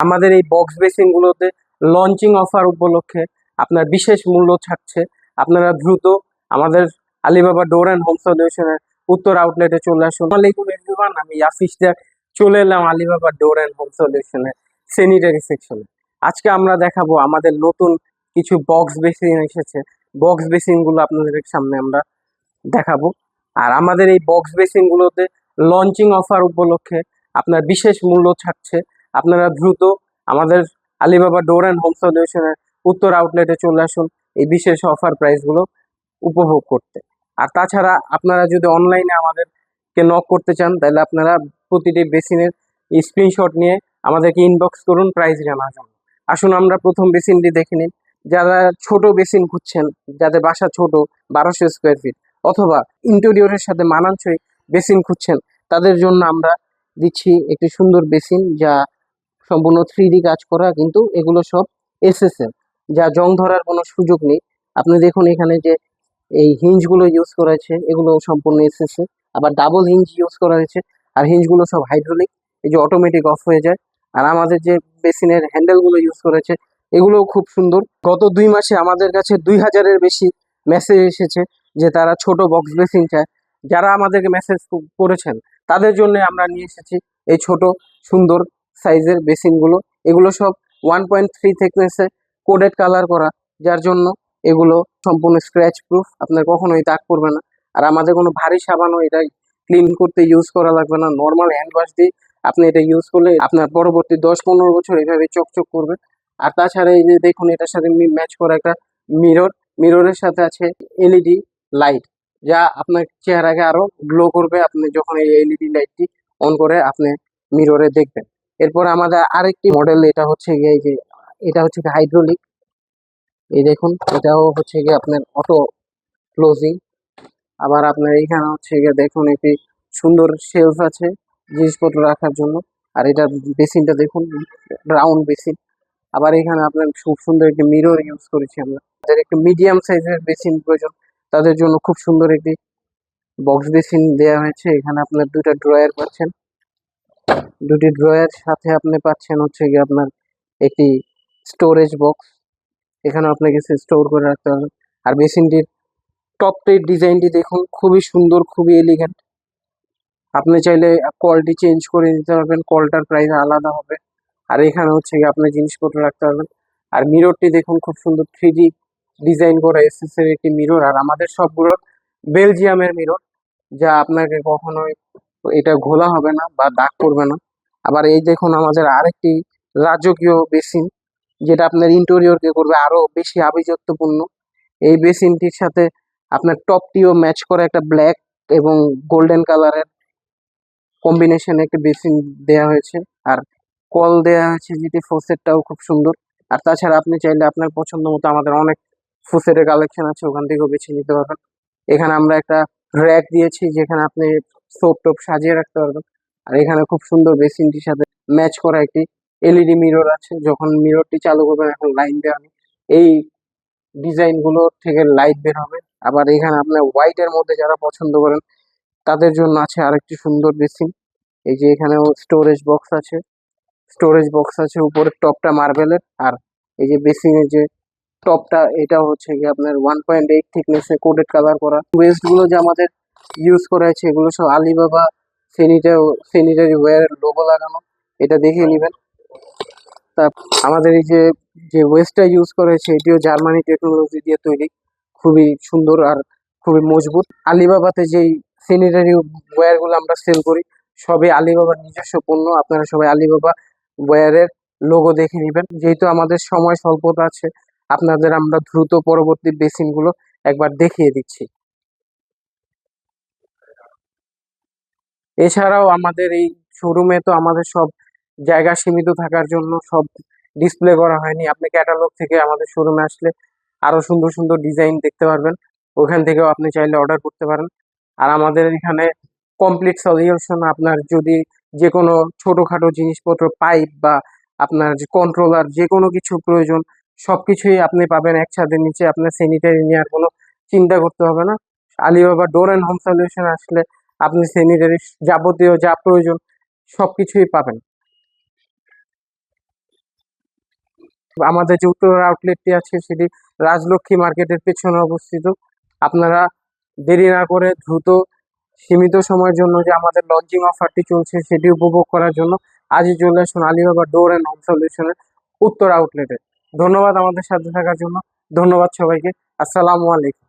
আমাদের এই box বেসিনগুলোতে launching offer উপলক্ষে আপনার বিশেষ মূল্য থাকছে আপনারা দ্রুত আমাদের আলিবাবা ডোর অ্যান্ড হোম সলিউশনের উত্তর আউটলেটে চলে আসুন। আলাইকুম এভরিওয়ান আমি আফিস দেয়া চলে এলাম আলিবাবা ডোর অ্যান্ড হোম সলিউশনের স্যানিটারি সেকশনে আজকে আমরা দেখাবো আমাদের নতুন কিছু বক্স বেসিন এসেছে। বক্স বেসিনগুলো আপনাদের সামনে আমরা দেখাবো। আর আমাদের এই বক্স বেসিনগুলোতে লঞ্চিং অফার উপলক্ষে আপনার বিশেষ মূল্য থাকছে আপনারা দ্রুত আমাদের আলিবাবা ডোর অ্যান্ড হোম সলিউশনের উত্তর আউটলেটে চলে আসুন। এই বিশেষ অফার প্রাইসগুলো উপভোগ করতে। আর তাছাড়া আপনারা যদি অনলাইনে আমাদেরকে নক করতে চান, তাহলে আপনারা প্রতিটি বেসিনের স্ক্রিনশট নিয়ে আমাদেরকে ইনবক্স করুন প্রাইস জানার জন্য। আসুন, আমরা প্রথম বেসিনটি দেখে নিন যারা ছোট বেসিন খুঁজছেন, যাদের বাসা ছোট, বারোশো স্কোয়ার ফিট অথবা ইন্টেরিয়রের সাথে মানানসই বেসিন খুঁজছেন, তাদের জন্য আমরা দিচ্ছি একটি সুন্দর বেসিন যা সম্পূর্ণ থ্রি কাজ করা কিন্তু এগুলো সব এসএসএল যা জং ধরার কোনো সুযোগ নেই। আপনি দেখুন এখানে যে এই হিঞ্জগুলো ইউজ করা হয়েছে, এগুলো সম্পূর্ণ এসএসএল আবার ডাবল হিঞ্জ ইউজ করা হয়েছে, আর হিঞ্জগুলো সব হাইড্রোলিক এই যে অটোমেটিক অফ হয়ে যায়। আর আমাদের যে বেসিনের হ্যান্ডেলগুলো ইউজ করেছে এগুলোও খুব সুন্দর। গত দুই মাসে আমাদের কাছে দুই হাজারের বেশি মেসেজ এসেছে যে তারা ছোট বক্স বেসিন চায়। যারা আমাদেরকে মেসেজ করেছেন, তাদের জন্য আমরা নিয়ে এসেছি এই ছোট, সুন্দর সাইজের বেসিনগুলো, এগুলো সব ওয়ান পয়েন্ট থ্রি থেকনেসে কোডেড কালার করা, যার জন্য এগুলো সম্পূর্ণ স্ক্র্যাচ প্রুফ আপনার কখনোই দাগ পড়বে না। আর আমাদের কোনো ভারী সাবানও এটা ক্লিন করতে ইউজ করা লাগবে না। নর্মাল হ্যান্ড ওয়াশ দিয়ে আপনি এটা ইউজ করলে আপনার পরবর্তী দশ পনেরো বছর এইভাবে চকচক করবে। আর তাছাড়া এই যে দেখুন, এটার সাথে ম্যাচ করা একটা মিরর মিররের সাথে আছে এলইডি লাইট যা আপনার চেহারাকে আরও গ্লো করবে। আপনি যখন এই এলইডি লাইটটি অন করে আপনি মিররে দেখবেন। এরপর আমাদের আরেকটি মডেল এটা হচ্ছে গিয়ে যে, এটা হচ্ছে হাইড্রোলিক এই দেখুন, এটাও হচ্ছে গিয়ে আপনার অটো ক্লোজিং আবার আপনার এইখানে হচ্ছে গিয়ে দেখুন, একটি সুন্দর শেলফ আছে জিনিসপত্র রাখার জন্য। আর এটা বেসিনটা দেখুন রাউন্ড বেসিন। আবার এখানে আপনার খুব সুন্দর একটি মিরর ইউজ করেছি আমরা। যাদের একটি মিডিয়াম সাইজের বেসিন প্রয়োজন, তাদের জন্য খুব সুন্দর একটি বক্স বেসিন দেওয়া হয়েছে। এখানে আপনার দুটো ড্রয়ার পাচ্ছেন। দুটি ড্রয়ার সাথে আপনি পাচ্ছেন হচ্ছে গিয়ে আপনার একটি স্টোরেজ বক্স এখানে আপনি কিছু স্টোর করে রাখতে পারবেন আর বেসিনটির টপটির ডিজাইনটি দেখুন, খুবই সুন্দর, খুবই এলিগেন্ট আপনি চাইলে কলটি চেঞ্জ করে নিতে পারবেন কলটার প্রাইস আলাদা হবে। আর এখানে হচ্ছে গিয়ে আপনি জিনিসপত্র রাখতে পারবেন। আর মিররটি দেখুন, খুব সুন্দর থ্রি ডিজাইন করা এসএসএর একটি মিরর আর আমাদের সবগুলো বেলজিয়ামের মিরর যা আপনাকে কখনোই এটা ঘোলা হবে না বা দাগ করবে না। আবার এই দেখুন আমাদের আরেকটি রাজকীয় বেসিন, যেটা আপনার ইন্টেরিয়রকে করবে আরও বেশি আভিজাত্যপূর্ণ। এই বেসিনটির সাথে আপনার টপটিও ম্যাচ করা একটা ব্ল্যাক এবং গোল্ডেন কালারের কম্বিনেশনে একটা বেসিন দেওয়া হয়েছে। আর কল দেওয়া হয়েছে যেটি ফোসেটটাও খুব সুন্দর। আর তাছাড়া আপনি চাইলে আপনার পছন্দ মতো আমাদের অনেক ফুসেটের কালেকশন আছে, ওখান থেকেও বেছে নিতে পারবেন। এখানে আমরা একটা র্যাক দিয়েছি, যেখানে আপনি সোপ টোপ সাজিয়ে রাখতে পারবেন। আর এখানে খুব সুন্দর বেসিনটির সাথে ম্যাচ করা একটি এলইডি মিরর আছে। যখন মিররটি চালু করবেন এখন লাইন দেওয়া এই ডিজাইনগুলো থেকে লাইট বের হবে। আবার এখানে আপনার হোয়াইট এর মধ্যে যারা পছন্দ করেন, তাদের জন্য আছে আরেকটি সুন্দর বেসিন। এই যে এখানেও স্টোরেজ বক্স আছে। স্টোরেজ বক্স আছে উপরের টপটা মার্বেলের। আর এই যে বেসিনের যে টপটা, এটা হচ্ছে কি আপনার ওয়ান পয়েন্ট এইট থিকনেসে কোটেড কালার করা। ওয়েস্টগুলো যে আমাদের ইউজ করা হয়েছে এগুলো সব Alibaba sanitary sanitary ware logo লাগানো এটা দেখে নেবেন। তা আমাদের এই যে যে ওয়েস্টটা ইউজ করা হয়েছে এটিও জার্মানি টেকনোলজি দিয়ে তৈরি। খুবই সুন্দর আর খুবই মজবুত। আলিবাবাতে যেই স্যানিটারি ওয়্যারগুলো আমরা সেল করি সবই আলিবাবার নিজস্ব পণ্য। আপনারা সবাই আলিবাবা ওয়্যারের লোগো দেখে নেবেন। যেহেতু আমাদের সময় স্বল্পতা আছে আপনাদের আমরা দ্রুত পরবর্তী বেসিনগুলো একবার দেখিয়ে দিচ্ছি। এছাড়াও আমাদের এই শোরুমে তো আমাদের সব জায়গা সীমিত থাকার জন্য সব ডিসপ্লে করা হয়নি। আপনি ক্যাটালগ থেকে আমাদের শোরুমে আসলে আরও সুন্দর সুন্দর ডিজাইন দেখতে পারবেন। ওখান থেকেও আপনি চাইলে অর্ডার করতে পারেন। আর আমাদের এখানে কমপ্লিট সলিউশন আপনার যদি যে কোনো ছোটোখাটো জিনিসপত্র পাইপ বা আপনার যে কন্ট্রোলার যে কোনো কিছু প্রয়োজন সব কিছুই আপনি পাবেন এক ছাদের নিচে। আপনার স্যানিটারি নেওয়ার কোনো চিন্তা করতে হবে না। Alibaba door and home solution আসলে আপনি স্যানিটারি যাবতীয় যা প্রয়োজন সবকিছুই পাবেন। আমাদের যে উত্তর আউটলেটটি আছে সেটি রাজলক্ষ্মী মার্কেটের পেছনে অবস্থিত। আপনারা দেরি না করে দ্রুত সীমিত সময়ের জন্য যে আমাদের লঞ্চিং অফারটি চলছে সেটি উপভোগ করার জন্য আজই চলে আসুন আলিবাবা ডোর অ্যান্ড হোম সলিউশনের উত্তর আউটলেটে ধন্যবাদ আমাদের সাথে থাকার জন্য। ধন্যবাদ সবাইকে। আসসালামু আলাইকুম।